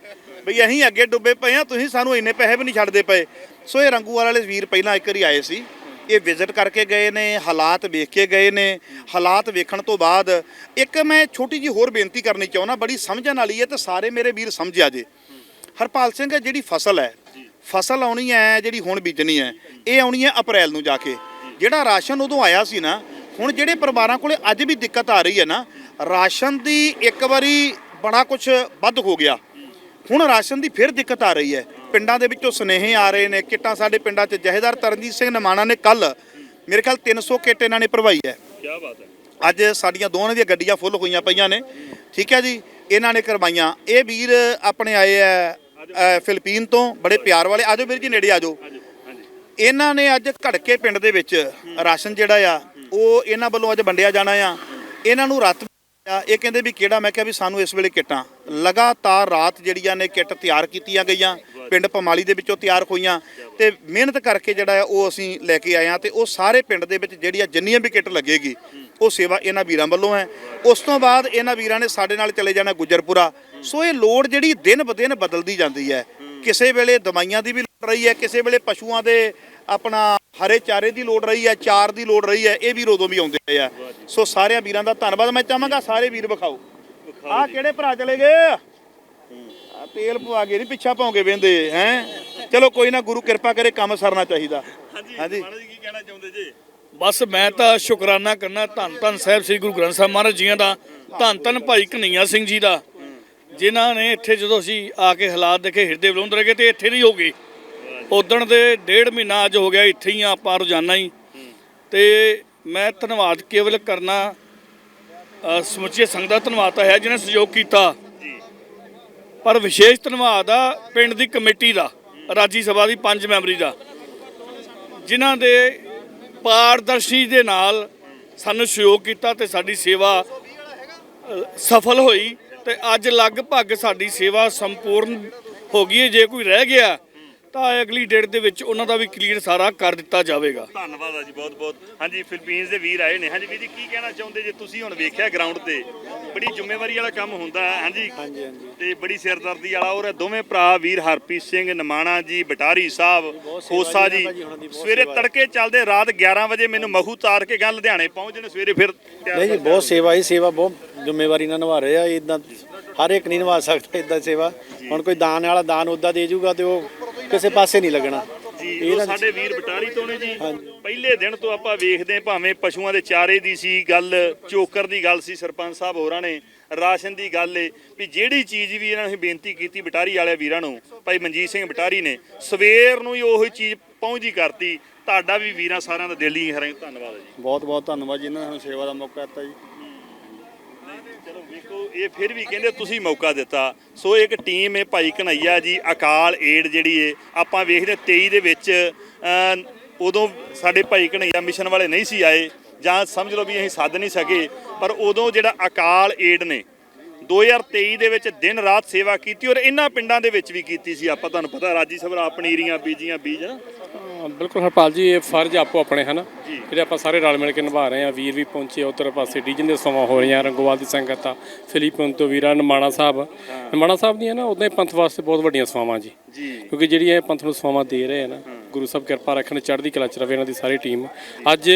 ਬਈ ਅਸੀਂ ਅੱਗੇ ਡੁੱਬੇ ਪਏ ਆ ਤੁਸੀਂ ਸਾਨੂੰ ਇੰਨੇ ਪੈਸੇ ਵੀ ਨਹੀਂ ਛੱਡਦੇ ਪਏ। ਸੋ ਇਹ ਰੰਗੂਵਾਲ ਵਾਲੇ ਵੀਰ ਪਹਿਲਾਂ ਇੱਕ ਵਾਰੀ ਆਏ ਸੀ। ਇਹ ਵਿਜ਼ਿਟ ਕਰਕੇ ਗਏ ਨੇ, ਹਾਲਾਤ ਵੇਖ ਕੇ ਗਏ ਨੇ। ਹਾਲਾਤ ਵੇਖਣ ਤੋਂ ਬਾਅਦ ਇੱਕ ਮੈਂ ਛੋਟੀ ਜੀ ਹੋਰ ਬੇਨਤੀ ਕਰਨੀ ਚਾਹੁੰਦਾ, ਬੜੀ ਸਮਝਣ ਵਾਲੀ ਹੈ ਤੇ ਸਾਰੇ ਮੇਰੇ ਵੀਰ ਸਮਝਿਆ ਜੇ। ਹਰਪਾਲ ਸਿੰਘ, ਜਿਹੜੀ ਫਸਲ ਹੈ, ਫਸਲ ਆਉਣੀ ਹੈ, ਜਿਹੜੀ ਹੁਣ ਬੀਜਣੀ ਹੈ, ਇਹ ਆਉਣੀ ਹੈ ਅਪ੍ਰੈਲ ਨੂੰ ਜਾ ਕੇ। ਜਿਹੜਾ ਰਾਸ਼ਨ ਉਦੋਂ ਆਇਆ ਸੀ ਨਾ, ਹੁਣ ਜਿਹੜੇ ਪਰਿਵਾਰਾਂ ਕੋਲੇ ਅੱਜ ਵੀ ਦਿੱਕਤ ਆ ਰਹੀ ਹੈ ਨਾ, ਰਾਸ਼ਨ ਦੀ ਇੱਕ ਵਾਰੀ ਬੜਾ ਕੁਝ ਵੱਧ ਹੋ ਗਿਆ। ਹੁਣ ਰਾਸ਼ਨ ਦੀ ਫਿਰ ਦਿੱਕਤ ਆ ਰਹੀ ਹੈ। ਪਿੰਡਾਂ ਦੇ ਵਿੱਚੋਂ ਸੁਨੇਹੇ ਆ ਰਹੇ ਨੇ ਕਿੱਟਾਂ ਸਾਡੇ ਪਿੰਡਾਂ 'ਚ। ਜਹੇਦਾਰ ਤਰਨਜੀਤ ਸਿੰਘ ਨਮਾਣਾ ਨੇ ਕੱਲ ਮੇਰੇ ਖਿਆਲ 300 ਕਿੱਟ ਇਹਨਾਂ ਨੇ ਭਰਵਾਈ ਹੈ। ਕੀ ਬਾਤ ਹੈ। ਅੱਜ ਸਾਡੀਆਂ ਦੋਵਾਂ ਦੀਆਂ ਗੱਡੀਆਂ ਫੁੱਲ ਹੋਈਆਂ ਪਈਆਂ ਨੇ। ਠੀਕ ਹੈ ਜੀ ਇਹਨਾਂ ਨੇ ਕਰਵਾਈਆਂ। ਇਹ ਵੀਰ ਆਪਣੇ ਆਏ ਆ ਫਿਲੀਪੀਨ ਤੋਂ ਬੜੇ ਪਿਆਰ ਵਾਲੇ। ਆਜੋ ਵੀਰ ਜੀ ਨੇੜੇ ਆਜੋ ਇਹਨਾਂ ਨੇ ਅੱਜ ਘੜਕੇ ਪਿੰਡ ਦੇ ਵਿੱਚ ਰਾਸ਼ਨ ਜਿਹੜਾ ਆ ਉਹ ਇਹਨਾਂ ਵੱਲੋਂ ਅੱਜ ਵੰਡਿਆ ਜਾਣਾ ਆ। ਇਹਨਾਂ ਨੂੰ ਰਾਤ ਇਹ ਕਹਿੰਦੇ ਵੀ ਕਿਹੜਾ? ਮੈਂ ਕਿਹਾ ਵੀ ਸਾਨੂੰ ਇਸ ਵੇਲੇ ਕਿੱਟਾਂ। ਲਗਾਤਾਰ ਰਾਤ ਜਿਹੜੀਆਂ ਨੇ ਕਿੱਟ ਤਿਆਰ ਕੀਤੀਆਂ ਗਈਆਂ। ਪਿੰਡ ਪਮਾਲੀ ਦੇ ਵਿੱਚੋਂ ਤਿਆਰ ਹੋਈਆਂ ਤੇ ਮਿਹਨਤ ਕਰਕੇ ਜਿਹੜਾ ਆ ਉਹ ਅਸੀਂ ਲੈ ਕੇ ਆਏ ਆ ਤੇ ਉਹ ਸਾਰੇ ਪਿੰਡ ਦੇ ਵਿੱਚ ਜਿਹੜੀ ਆ ਜਿੰਨੀਆਂ ਵੀ ਕਿੱਟ ਲੱਗੇਗੀ ਉਹ ਸੇਵਾ ਇਹਨਾਂ ਵੀਰਾਂ ਵੱਲੋਂ ਹੈ। ਉਸ ਤੋਂ ਬਾਅਦ ਇਹਨਾਂ ਵੀਰਾਂ ਨੇ ਸਾਡੇ ਨਾਲ ਚਲੇ ਜਾਣਾ ਗੁਜਰਪੁਰਾ। ਸੋ ਇਹ ਲੋੜ ਜਿਹੜੀ ਦਿਨ ਬ ਦਿਨ ਬਦਲਦੀ ਜਾਂਦੀ ਹੈ। ਕਿਸੇ ਵੇਲੇ ਦਵਾਈਆਂ ਦੀ ਵੀ ਲੋੜ ਰਹੀ ਹੈ ਕਿਸੇ ਵੇਲੇ ਪਸ਼ੂਆਂ ਦੇ ਆਪਣਾ ਹਰੇ ਚਾਰੇ ਦੀ ਲੋੜ ਰਹੀ ਹੈ ਚਾਰ ਦੀ ਲੋੜ ਰਹੀ ਹੈ ਇਹ ਵੀ ਉਦੋਂ ਵੀ ਆਉਂਦੇ ਆ। ਸੋ ਸਾਰਿਆਂ ਵੀਰਾਂ ਦਾ ਧੰਨਵਾਦ। ਮੈਂ ਚਾਹਾਂਗਾ ਸਾਰੇ ਵੀਰ ਵਿਖਾਓ। ਆਹ ਕਿਹੜੇ ਭਰਾ ਚਲੇ ਗਏ? ਤੇਲ ਪਵਾ ਕੇ ਨਹੀਂ ਪਿੱਛਾ ਪਾਉਂਗੇ ਵੇਂਦੇ ਹੈ? ਚਲੋ ਕੋਈ ਨਾ ਗੁਰੂ ਕਿਰਪਾ ਕਰੇ ਕੰਮ ਸਰਨਾ ਚਾਹੀਦਾ। ਹਾਂਜੀ ਮਾੜਾ ਜੀ ਕੀ ਕਹਿਣਾ ਚਾਹੁੰਦੇ ਜੀ? ਬਸ ਮੈਂ ਤਾਂ ਸ਼ੁਕਰਾਨਾ ਕਰਨਾ ਧੰਨ ਧੰਨ ਸਾਹਿਬ ਸ੍ਰੀ ਗੁਰੂ ਗ੍ਰੰਥ ਸਾਹਿਬ ਮਹਾਰਾਜ ਜੀਆਂ ਦਾ ਧੰਨ ਧੰਨ ਭਾਈ ਕਨਈਆ ਸਿੰਘ ਜੀ ਦਾ। ਜਿਨ੍ਹਾਂ ਨੇ ਇੱਥੇ ਜਦੋਂ ਅਸੀਂ ਆ ਕੇ ਹਾਲਾਤ ਦੇਖੇ ਹਿਰਦੇ ਬਲੁੰਦ ਰਹੇ ਤੇ ਇੱਥੇ ਦੀ ਹੋ ਗਏ। ਉਦਣ ਦੇ ਡੇਢ ਮਹੀਨਾ ਅੱਜ ਹੋ ਗਿਆ ਇੱਥੇ ਹੀ ਆ ਆਪਾਂ ਰੋਜ਼ਾਨਾ ਹੀ। ਤੇ ਮੈਂ ਧੰਨਵਾਦ ਕੇਵਲ ਕਰਨਾ ਸਮੁੱਚੀ ਸੰਗਤ ਦਾ ਧੰਨਵਾਦ ਤਾਂ ਹੈ ਜਿਹਨੇ ਸਹਿਯੋਗ ਕੀਤਾ। ਪਰ ਵਿਸ਼ੇਸ਼ ਧੰਨਵਾਦ ਆ ਪਿੰਡ ਦੀ ਕਮੇਟੀ ਦਾ, ਰਾਜੀ ਸਭਾ ਦੀ ਪੰਜ ਮੈਂਬਰੀ ਦਾ। ਜਿਨ੍ਹਾਂ ਦੇ ਪਾਰਦਰਸ਼ੀ ਦੇ ਨਾਲ ਸਾਨੂੰ ਸਹਿਯੋਗ ਕੀਤਾ ਤੇ ਸਾਡੀ ਸੇਵਾ ਸਫਲ ਹੋਈ ਤੇ ਅੱਜ ਲਗਭਗ ਸਾਡੀ ਸੇਵਾ ਸੰਪੂਰਨ ਹੋ ਗਈ ਹੈ। ਜੇ ਕੋਈ ਰਹਿ ਗਿਆ ਤਾਂ ਅਗਲੀ ਡੇਟ ਦੇ ਵਿੱਚ ਉਹਨਾਂ ਦਾ ਵੀ ਕਲੀਅਰ ਸਾਰਾ ਕਰ ਦਿੱਤਾ ਜਾਵੇਗਾ। ਧੰਨਵਾਦ ਆ ਜੀ ਬਹੁਤ ਬਹੁਤ। ਹਾਂਜੀ ਫਿਲੀਪੀਨਸ ਦੇ ਵੀਰ ਆਏ ਨੇ। ਹਾਂਜੀ ਵੀਰ ਜੀ ਕੀ ਕਹਿਣਾ ਚਾਹੁੰਦੇ ਜੇ ਤੁਸੀਂ ਹੁਣ ਵੇਖਿਆ ਗਰਾਊਂਡ ਤੇ? ਬੜੀ ਜ਼ਿੰਮੇਵਾਰੀ ਵਾਲਾ ਕੰਮ ਹੁੰਦਾ ਹੈ ਹਾਂਜੀ? ਹਾਂਜੀ ਹਾਂਜੀ। ਤੇ ਬੜੀ ਸਿਰਦਰਦੀ ਵਾਲਾ ਔਰ ਦੋਵੇਂ ਭਰਾ ਵੀਰ ਹਰਪ੍ਰੀਤ ਸਿੰਘ ਨਮਾਣਾ ਜੀ ਬਟਾਰੀ ਸਾਹਿਬ ਖੋਸਾ ਜੀ। ਸਵੇਰੇ। ਤੜਕੇ ਚੱਲਦੇ ਰਾਤ 11 ਵਜੇ ਮੈਨੂੰ ਮਹੂ ਤਾਰ ਕੇ ਗਾਂ ਲੁਧਿਆਣੇ ਪਹੁੰਚਦੇ ਨੇ ਸਵੇਰੇ ਫਿਰ ਨਹੀਂ ਜੀ ਬਹੁਤ ਸੇਵਾ ਹੀ ਸੇਵਾ ਬਹੁਤ ਜ਼ਿੰਮੇਵਾਰੀ ਨਾਲ ਨਿਭਾ ਰਹੇ ਆ। ਇਦਾਂ ਹਰ ਇੱਕ ਨਹੀਂ ਨਿਭਾ ਸਕਦਾ ਇਦਾਂ ਸੇਵਾ। ਹੁਣ ਕੋਈ ਦਾਨ ਵਾਲਾ ਦਾਨ ਉਦਾਂ ਦੇ ਜੂਗਾ ਤੇ ਉਹ ਕਿਸੇ ਪਾਸੇ ਨਹੀਂ ਲੱਗਣਾ। ਜੀ ਉਹ ਸਾਡੇ ਵੀਰ ਬਟਾਰੀ ਤੋਂ ਨੇ ਜੀ। ਪਹਿਲੇ ਦਿਨ ਤੋਂ ਆਪਾਂ ਵੇਖਦੇ ਭਾਵੇਂ ਪਸ਼ੂਆਂ ਦੇ ਚਾਰੇ ਦੀ ਸੀ ਗੱਲ ਚੋਕਰ ਦੀ ਗੱਲ ਸੀ ਸਰਪੰਚ ਸਾਹਿਬ ਹੋਰਾਂ ਨੇ ਰਾਸ਼ਨ ਦੀ ਗੱਲ ਏ ਵੀ ਜਿਹੜੀ ਚੀਜ਼ ਵੀ ਇਹਨਾਂ ਨੇ ਬੇਨਤੀ ਕੀਤੀ ਬਟਾਰੀ ਵਾਲੇ ਵੀਰਾਂ ਨੂੰ ਭਾਈ ਮਨਜੀਤ ਸਿੰਘ ਬਟਾਰੀ ਨੇ ਸਵੇਰ ਨੂੰ ਹੀ ਉਹੀ ਚੀਜ਼ ਪਹੁੰਚਦੀ ਕਰਤੀ। ਤੁਹਾਡਾ ਵੀ ਵੀਰਾਂ ਸਾਰਿਆਂ ਦਾ ਦਿਲ ਹੀ ਹਰੇ ਧੰਨਵਾਦ ਜੀ। ਬਹੁਤ ਬਹੁਤ ਧੰਨਵਾਦ ਜਿਨ੍ਹਾਂ ਨੇ ਸਾਨੂੰ ਸੇਵਾ ਦਾ ਮੌਕਾ ਦਿੱਤਾ ਜੀ। ਇਹ ਫਿਰ ਵੀ ਕਹਿੰਦੇ ਤੁਸੀਂ ਮੌਕਾ ਦਿੱਤਾ। ਸੋ ਇੱਕ ਟੀਮ ਹੈ ਭਾਈ ਕਨਈਆ ਜੀ, ਅਕਾਲ ਏਡ ਜਿਹੜੀ ਏ, ਆਪਾਂ ਵੇਖਦੇ 23 ਦੇ ਵਿੱਚ ਉਦੋਂ ਸਾਡੇ ਭਾਈ ਕਨਈਆ ਮਿਸ਼ਨ ਵਾਲੇ ਨਹੀਂ ਸੀ ਆਏ, ਜਾਂ ਸਮਝ ਲਓ ਵੀ ਅਸੀਂ ਸੱਦ ਨਹੀਂ ਸਕੇ, ਪਰ ਉਦੋਂ ਜਿਹੜਾ ਅਕਾਲ ਏਡ ਨੇ 2023 ਦੇ ਵਿੱਚ ਦਿਨ ਰਾਤ ਸੇਵਾ ਕੀਤੀ ਔਰ ਇਹਨਾਂ ਪਿੰਡਾਂ ਦੇ ਵਿੱਚ ਵੀ ਕੀਤੀ ਸੀ, ਆਪਾਂ ਤੁਹਾਨੂੰ ਪਤਾ ਰਾਜੀ ਸਭਰਾ ਪਨੀਰੀਆਂ ਬੀਜੀਆਂ, ਬੀਜ ਬਿਲਕੁਲ ਹਰਪਾਲ ਜੀ ਇਹ ਫਰਜ਼ ਆਪੋ ਆਪਣੇ ਹਨ? ਜਿਹੜੇ ਆਪਾਂ ਸਾਰੇ ਰਲ ਮਿਲ ਕੇ ਨਿਭਾ ਰਹੇ ਹਾਂ ਵੀਰ ਵੀ ਪਹੁੰਚੇ ਉਧਰ ਪਾਸੇ ਡੀਜਨ ਦੇ ਸਮਾਂ ਹੋ ਰਹੀਆਂ ਰੰਗੋਵਾਲ ਦੀ ਸੰਗਤ ਆ ਫਿਲੀਪੀਨ ਤੋਂ ਵੀਰਾਂ ਨਮਾਣਾ ਸਾਹਿਬ। ਨਮਾਣਾ ਸਾਹਿਬ ਦੀਆਂ ਨਾ ਉਹਦੇ ਪੰਥ ਵਾਸਤੇ ਬਹੁਤ ਵੱਡੀਆਂ ਸਵਾਵਾਂ ਜੀ। ਕਿਉਂਕਿ ਜਿਹੜੀਆਂ ਇਹ ਪੰਥ ਨੂੰ ਸਵਾਵਾਂ ਦੇ ਰਹੇ ਆ ਨਾ ਗੁਰੂ ਸਾਹਿਬ ਕਿਰਪਾ ਰੱਖਣ ਚੜ੍ਹਦੀ ਕਲਾ ਚ ਰਵੇ ਇਹਨਾਂ ਦੀ ਸਾਰੀ ਟੀਮ। ਅੱਜ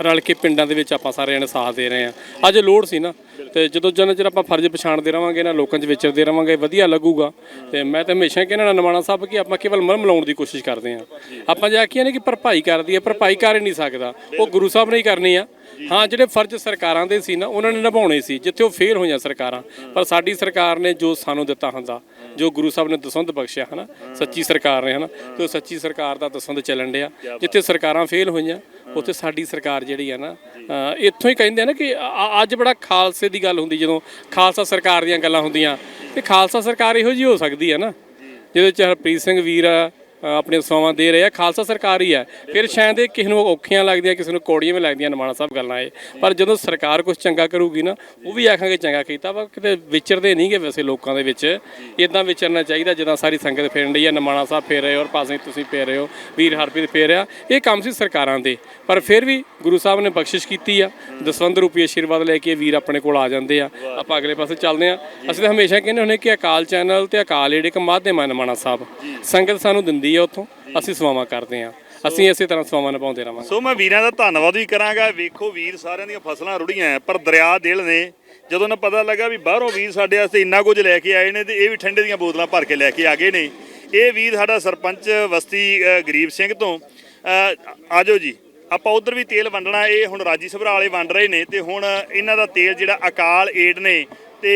ਰਲ ਕੇ ਪਿੰਡਾਂ ਦੇ ਵਿੱਚ ਆਪਾਂ ਸਾਰੇ ਜਣੇ ਸਾਥ ਦੇ ਰਹੇ ਆ ਅੱਜ ਲੋੜ ਸੀ ਨਾ। ਤੇ ਜਦੋਂ ਜਨ ਚਿਰ ਆਪਾਂ ਫਰਜ਼ ਪਛਾਣਦੇ ਰਵਾਂਗੇ ਨਾ ਲੋਕਾਂ 'ਚ ਵਿਚਰਦੇ ਰਵਾਂਗੇ, ਵਧੀਆ ਲੱਗੂਗਾ। ਤੇ ਮੈਂ ਤਾਂ ਹਮੇਸ਼ਾ ਕਹਿੰਦਾ ਨਾ, ਨਮਾਣਾ ਸਾਹਿਬ, ਕਿ ਆਪਾਂ ਕੇਵਲ ਮਨ ਮਿਲਾਉਣ ਦੀ ਕੋਸ਼ਿਸ਼ ਕਰਦੇ ਆ ਆਪਾਂ ਜੇ ਆਖੀਏ ਨੇ ਕਿ ਭਰਪਾਈ ਕਰਦੀ ਹੈ, ਭਰਪਾਈ ਕਰ ਹੀ ਨਹੀਂ ਸਕਦਾ। ਉਹ ਗੁਰੂ ਸਾਹਿਬ ਨੇ ਹੀ ਕਰਨੀ ਆ। ਹਾਂ, ਜਿਹੜੇ ਫਰਜ਼ ਸਰਕਾਰਾਂ ਦੇ ਸੀ ਨਾ, ਉਹਨਾਂ ਨੇ ਨਿਭਾਉਣੇ ਸੀ। ਜਿੱਥੇ ਉਹ ਫੇਲ ਹੋਈਆਂ ਸਰਕਾਰਾਂ। ਪਰ ਸਾਡੀ ਸਰਕਾਰ ਨੇ ਜੋ ਸਾਨੂੰ ਦਿੱਤਾ ਹੁੰਦਾ ਜੋ ਗੁਰੂ ਸਾਹਿਬ ਨੇ ਦਸਵੰਧ ਬਖਸ਼ਿਆ ਹਨਾ? ਸੱਚੀ ਸਰਕਾਰ ਨੇ ਹਨਾ? ਤੇ ਉਹ ਸੱਚੀ ਸਰਕਾਰ ਦਾ ਦਸਵੰਧ ਚੱਲਣ ਡਿਆ। ਜਿੱਥੇ ਸਰਕਾਰਾਂ ਫੇਲ ਹੋਈਆਂ ਉੱਥੇ ਸਾਡੀ ਸਰਕਾਰ ਜਿਹੜੀ ਆ ਨਾ ਇੱਥੋਂ ਹੀ ਕਹਿੰਦੇ ਆ ਨਾ ਕਿ ਅੱਜ ਬੜਾ ਖਾਲਸੇ ਦੀ ਗੱਲ ਹੁੰਦੀ ਜਦੋਂ ਖਾਲਸਾ ਸਰਕਾਰ ਦੀਆਂ ਗੱਲਾਂ ਹੁੰਦੀਆਂ ਤੇ ਖਾਲਸਾ ਸਰਕਾਰ ਇਹੋ ਜਿਹੀ ਹੋ ਸਕਦੀ ਹੈ ਨਾ? ਜਿਹਦੇ ਚ ਹਰਪ੍ਰੀਤ ਸਿੰਘ ਵੀਰ ਆ ਅ, ਆਪਣੀਆਂ ਸੇਵਾਵਾਂ ਦੇ ਰਹੇ ਆ। ਖਾਲਸਾ ਸਰਕਾਰ ਹੀ ਹੈ। ਫਿਰ ਸ਼ਾਇਦ ਇਹ ਕਿਸੇ ਨੂੰ ਔਖੀਆਂ ਲੱਗਦੀਆਂ ਕਿਸੇ ਨੂੰ ਕੌੜੀਆਂ ਵੀ ਲੱਗਦੀਆਂ ਨਮਾਣਾ ਸਾਹਿਬ ਗੱਲਾਂ ਇਹ। ਪਰ ਜਦੋਂ ਸਰਕਾਰ ਕੁਝ ਚੰਗਾ ਕਰੂਗੀ ਨਾ ਉਹ ਵੀ ਆਖਾਂਗੇ ਚੰਗਾ ਕੀਤਾ ਵਾ। ਕਿਤੇ ਵਿਚਰਦੇ ਨਹੀਂਗੇ ਵੈਸੇ ਲੋਕਾਂ ਦੇ ਵਿੱਚ। ਇਦਾਂ ਵਿਚਰਨਾ ਚਾਹੀਦਾ ਜਿੱਦਾਂ ਸਾਰੀ ਸੰਗਤ ਫੇਰਨ ਰਹੀ ਹੈ ਨਮਾਣਾ ਸਾਹਿਬ ਫੇਰ ਰਹੇ ਹੋ ਔਰ ਪਾਸੇ ਤੁਸੀਂ ਫੇਰ ਰਹੇ ਹੋ ਵੀਰ ਹਰਪ੍ਰੀਤ ਫੇਰ ਰਿਹਾ। ਇਹ ਕੰਮ ਸੀ ਸਰਕਾਰਾਂ ਦੇ। ਪਰ ਫਿਰ ਵੀ ਗੁਰੂ ਸਾਹਿਬ ਨੇ ਬਖਸ਼ਿਸ਼ ਕੀਤੀ ਆ। ਦਸਵੰਧ ਰੂਪੀ ਆਸ਼ੀਰਵਾਦ ਲੈ ਕੇ ਵੀਰ ਆਪਣੇ ਕੋਲ ਆ ਜਾਂਦੇ ਆ। ਆਪਾਂ ਅਗਲੇ ਪਾਸੇ ਚੱਲਦੇ ਆ। ਅਸੀਂ ਤਾਂ ਹਮੇਸ਼ਾ ਕਹਿੰਦੇ ਹੁੰਦੇ ਕਿ ਅਕਾਲ ਚੈਨਲ ਤੇ ਅਕਾਲ ਜਿਹੜੇ ਇੱਕ ਮਾਧਿਅਮ ਹੈ ਨਮਾਣਾ ਸਾਹਿਬ। ਸੰਗਤ ਸਾਨੂੰ ਦਿੰਦੀ ਆ ਉੱਥੋਂ ਅਸੀਂ ਸੇਵਾਵਾਂ ਕਰਦੇ ਹਾਂ। ਅਸੀਂ ਇਸੇ ਤਰ੍ਹਾਂ ਸੇਵਾਵਾਂ ਨਿਭਾਉਂਦੇ ਰਵਾਂਗੇ ਸੋ ਮੈਂ ਵੀਰਾਂ ਦਾ ਧੰਨਵਾਦ ਵੀ ਕਰਾਂਗਾ। ਵੇਖੋ ਵੀਰ ਸਾਰਿਆਂ ਦੀਆਂ ਫਸਲਾਂ ਰੁੜੀਆਂ ਪਰ ਦਰਿਆ ਦਿਲ ਨੇ। ਜਦੋਂ ਨਾ ਪਤਾ ਲੱਗਾ ਵੀ ਬਾਹਰੋਂ ਵੀਰ ਸਾਡੇ ਵਾਸਤੇ ਇੰਨਾ ਕੁਝ ਲੈ ਕੇ ਆਏ ਨੇ ਤੇ ਇਹ ਵੀ ਠੰਡੇ ਦੀਆਂ ਬੋਤਲਾਂ ਭਰ ਕੇ ਲੈ ਕੇ ਆ ਗਏ ਨੇ। ਇਹ ਵੀਰ ਸਾਡਾ ਸਰਪੰਚ ਵਸਤੀ ਗਰੀਬ ਸਿੰਘ ਤੋਂ। ਅ, ਆਜੋ ਜੀ। ਆਪਾਂ ਉਧਰ ਵੀ ਤੇਲ ਵੰਡਣਾ ਇਹ ਹੁਣ ਰਾਜੀ ਸਭਰਾ ਵਾਲੇ ਵੰਡ ਰਹੇ ਨੇ ਤੇ ਹੁਣ ਇਹਨਾਂ ਦਾ ਤੇਲ ਜਿਹੜਾ ਅਕਾਲ ਏਡ ਨੇ ਤੇ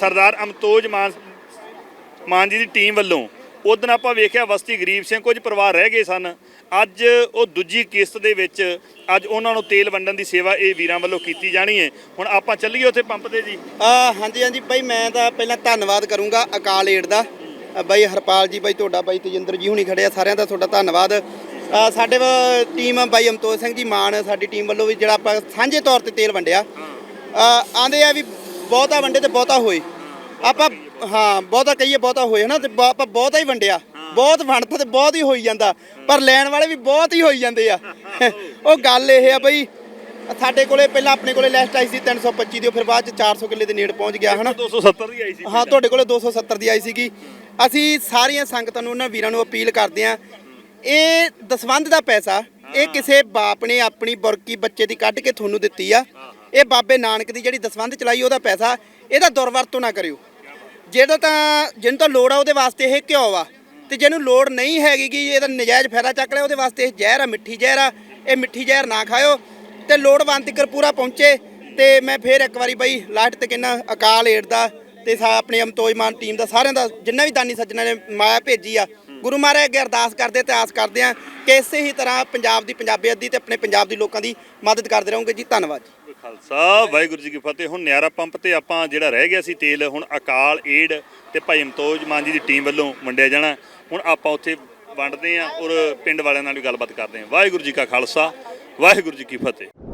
ਸਰਦਾਰ ਅਮਤੋਜ ਮਾਨ ਮਾਨ ਜੀ ਦੀ ਟੀਮ ਵੱਲੋਂ ਉਦੋਂ ਆਪਾਂ ਵੇਖਿਆ ਵਸਤੀ ਗਰੀਬ ਸਿੰਘ ਕੁਝ ਪਰਿਵਾਰ ਰਹਿ ਗਏ ਸਨ। ਅੱਜ ਉਹ ਦੂਜੀ ਕਿਸ਼ਤ ਦੇ ਵਿੱਚ ਅੱਜ ਉਹਨਾਂ ਨੂੰ ਤੇਲ ਵੰਡਣ ਦੀ ਸੇਵਾ ਇਹ ਵੀਰਾਂ ਵੱਲੋਂ ਕੀਤੀ ਜਾਣੀ ਹੈ। ਹੁਣ ਆਪਾਂ ਚੱਲੀਏ ਉੱਥੇ ਪੰਪ ਤੇ ਜੀ। ਆ, ਹਾਂਜੀ ਹਾਂਜੀ ਬਾਈ, ਮੈਂ ਤਾਂ ਪਹਿਲਾਂ ਧੰਨਵਾਦ ਕਰੂੰਗਾ ਅਕਾਲ ਏਡ ਦਾ। ਬਾਈ ਹਰਪਾਲ ਜੀ, ਬਾਈ ਤੁਹਾਡਾ ਬਾਈ ਤੇਜਿੰਦਰ ਜੀ ਹੁਣੀ ਖੜੇ ਆ, ਸਾਰਿਆਂ ਦਾ ਤੁਹਾਡਾ ਧੰਨਵਾਦ। ਸਾਡੇ ਵ- ਟੀਮ ਬਾਈ ਅਮਤੋਜ ਸਿੰਘ ਜੀ ਮਾਨ, ਸਾਡੀ ਟੀਮ ਵੱਲੋਂ ਵੀ ਜਿਹੜਾ ਆਪਾਂ ਸਾਂਝੇ ਤੌਰ ਤੇ ਤੇਲ ਵੰਡਿਆ। ਆਂਦੇ ਆ ਵੀ ਬਹੁਤਾ ਵੰਡੇ ਤੇ ਬਹੁਤਾ ਹੋਏ। ਆਪਾਂ ਹਾਂ ਬਹੁਤਾ ਕਹੀਏ ਬਹੁਤਾ ਹੋਏ ਹਨਾ? ਤੇ ਬ- ਆਪਾਂ ਬਹੁਤਾ ਹੀ ਵੰਡਿਆ। ਬਹੁਤ ਵੰਡਤਾ ਤੇ ਬਹੁਤ ਹੀ ਹੋਈ ਜਾਂਦਾ। ਪਰ ਲੈਣ ਵਾਲੇ ਵੀ ਬਹੁਤ ਹੀ ਹੋਈ ਜਾਂਦੇ ਆ। ਉਹ ਗੱਲ ਇਹ ਆ ਬਈ ਸਾਡੇ ਕੋਲੇ ਪਹਿਲਾਂ ਆਪਣੇ ਕੋਲੇ ਲਿਸਟ ਆਈ ਸੀ 325 ਦੀ ਉਹ ਫਿਰ ਬਾਅਦ ਚ 400 ਕਿੱਲੇ ਦੇ ਨੇੜ ਪਹੁੰਚ ਗਿਆ ਹਨਾ? 270 ਦੀ ਆਈ ਸੀ ਹਾਂ ਤੁਹਾਡੇ ਕੋਲੇ 270 ਦੀ ਆਈ ਸੀਗੀ। ਅਸੀਂ ਸਾਰੀਆਂ ਸੰਗਤਾਂ ਨੂੰ ਉਹਨਾਂ ਵੀਰਾਂ ਨੂੰ ਅਪੀਲ ਕਰਦੇ ਆ ਇਹ ਦਸਵੰਧ ਦਾ ਪੈਸਾ ਇਹ ਕਿਸੇ ਬਾਪ ਨੇ ਆਪਣੀ ਬੁਰਕੀ ਬੱਚੇ ਦੀ ਕੱਢ ਕੇ ਤੁਹਾਨੂੰ ਦਿੱਤੀ ਆ। ਇਹ ਬਾਬੇ ਨਾਨਕ ਦੀ ਜਿਹੜੀ ਦਸਵੰਧ ਚਲਾਈ ਉਹਦਾ ਪੈਸਾ ਇਹਦਾ ਦੁਰਵਰਤੋਂ ਨਾ ਕਰਿਓ। ਜਿਹੜਾ ਤਾਂ ਜਿਹਨੂੰ ਤਾਂ ਲੋੜ ਆ ਉਹਦੇ ਵਾਸਤੇ ਇਹ ਘਿਓ ਆ ਤੇ ਜਿਹਨੂੰ ਲੋੜ ਨਹੀਂ ਹੈਗੀ ਕਿ ਇਹਦਾ ਨਜਾਇਜ਼ ਫਾਇਦਾ ਚੱਕ ਲਿਆ, ਉਹਦੇ ਵਾਸਤੇ ਇਹ ਜ਼ਹਿਰ ਆ, ਮਿੱਠੀ ਜ਼ਹਿਰ ਆ, ਇਹ ਮਿੱਠੀ ਜ਼ਹਿਰ ਨਾ ਖਾਇਓ ਤੇ ਲੋੜਵੰਦ ਤੱਕ ਪੂਰਾ ਪਹੁੰਚੇ ਤੇ ਮੈਂ ਫੇਰ ਇੱਕ ਵਾਰੀ ਬਈ ਲਾਟ ਤੇ ਕਹਿੰਦਾ ਅਕਾਲ ਏਡ ਦਾ ਤੇ ਸਾ ਆਪਣੇ ਅਮਤੋਜਮਾਨ ਟੀਮ ਦਾ ਸਾਰਿਆਂ ਦਾ, ਜਿੰਨਾ ਵੀ ਦਾਨੀ ਸੱਜਣਾ ਨੇ ਮਾਇਆ ਭੇਜੀ ਆ, ਗੁਰੂ ਮਹਾਰਾਜ ਅੱਗੇ ਅਰਦਾਸ ਕਰਦੇ ਤੇ ਆਸ ਕਰਦੇ ਆ ਕਿ ਇਸੇ ਹੀ ਤਰ੍ਹਾਂ ਪੰਜਾਬ ਦੀ ਪੰਜਾਬੀਅਤ ਦੀ ਤੇ ਆਪਣੇ ਪੰਜਾਬ ਦੀ ਲੋਕਾਂ ਦੀ ਮਦਦ ਕਰਦੇ ਰਹੋਗੇ ਜੀ, ਧੰਨਵਾਦ ਜੀ। ਖਾਲਸਾ, ਵਾਹਿਗੁਰੂ ਜੀ ਕੀ ਫਤਿਹ। ਹੁਣ ਨਿਆਰਾ ਪੰਪ ਤੇ ਆਪਾਂ ਜਿਹੜਾ ਰਹਿ ਗਿਆ ਸੀ ਤੇਲ, ਹੁਣ ਅਕਾਲ, ਏਡ ਤੇ ਭਾਈ ਅਮਤੋਜ ਮਾਨ ਜੀ ਦੀ ਟੀਮ ਵੱਲੋਂ ਵੰਡਿਆ ਜਾਣਾ। ਹੁਣ ਆਪਾਂ ਉੱਥੇ ਵੰਡਦੇ ਆਂ ਔਰ ਪਿੰਡ ਵਾਲਿਆਂ ਨਾਲ ਵੀ ਗੱਲਬਾਤ ਕਰਦੇ ਆਂ। ਵਾਹਿਗੁਰੂ ਜੀ ਕਾ ਖਾਲਸਾ, ਵਾਹਿਗੁਰੂ ਜੀ ਕੀ ਫਤਿਹ।